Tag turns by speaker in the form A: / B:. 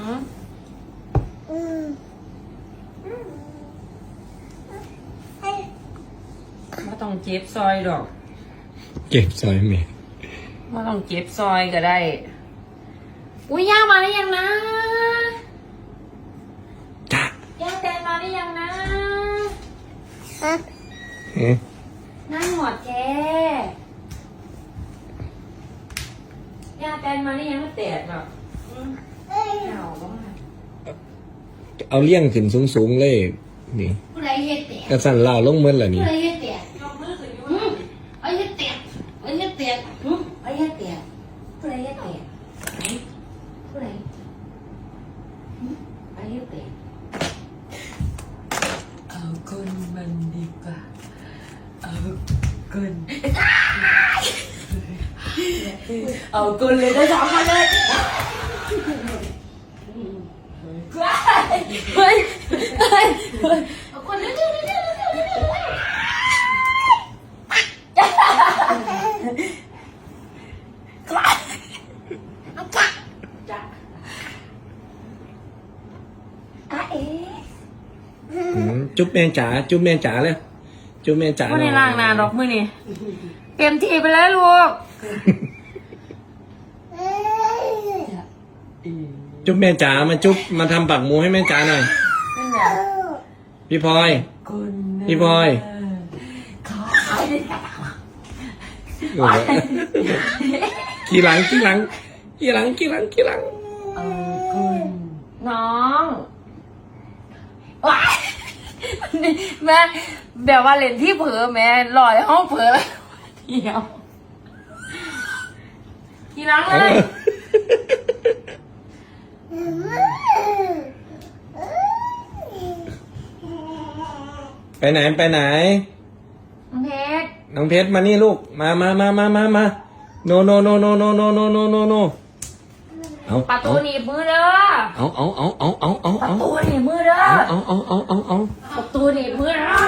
A: หือไม่ต้องเจ็บซอยดอก
B: เก็บซอยเมย์
A: ไม่ต้องเจ็บซอยก็ได้ อุ้ยย่ามาได้ยังนะ
B: จ้า
A: ย่าแตนมาได้ยังนะ
B: เอ๊ะ
A: นั่งหมดแกย่าแตนมาได้ยังไม่แตกหรอกอืม เอาบ้าง
B: เอาเลี่ยงขึ้นสูงๆเลย นี่
C: ผู้ใดเฮ็ดแตก
B: กระสันล่าวลงเหมือนล่ะนี่
C: ผู้ใดเฮ็ดแตก
A: ยกมือขึ้นอยู่
C: อืมไอ้เฮ็ดแตกไอ้เฮ็ดแตกอืมไอ้เฮ็ดแตกผู้ใดเฮ็ดแตกไหนผู้ใดอืมไอ้เฮ็ดแตก
A: เอาคนมันดีกว่าเอาคนเอาคนเลยได้สองคนเลย เฮ้ยเฮ้ยเฮ้ย
C: เอาคนเร็วๆๆๆๆๆเอาจ้ะจ้ะอะเอ๊ะ
B: อืมจุ๊บแม่จ๋าจุ๊บแม่จ๋าเลยจุ๊บแม่จ๋า
A: ว่าใน
B: อย
A: ล่างนาดอกมือนี่เต็มที่ไปแล้วลูก
B: จุ๊ะุ๊บแม่จ๋ามาจุ๊บมาทำปากหมูให้แม่จ๋าหน่อย
A: นั่นแหละ
B: พี่พลอย
A: คน
B: พี่พลอย
A: ขอ
B: โอ้โหกี่หลังกี่หลังกี่หลังกี่หลังกี่หลัง
A: เอาคนน้องว้ายแม่แบบว่าเล่นที่เผลอแม่ลอยห้องเผลอเดียวกี่หลังเลย
B: ไปไหนไปไหน
A: น้องเพชร
B: น้องเพชรมานี่ลูก มามามามามามาโนโนโนโนโนโนโนโนโนโนเอา
A: ประตูหนีบมือเด้อ
B: เอาเอาเอาเอาเอาเอา
A: ประ
B: เอา
A: ตูหนีบมือเด้อ
B: เอาเอาเอาเอาเอา
A: ประตูหนีบมือเด้อ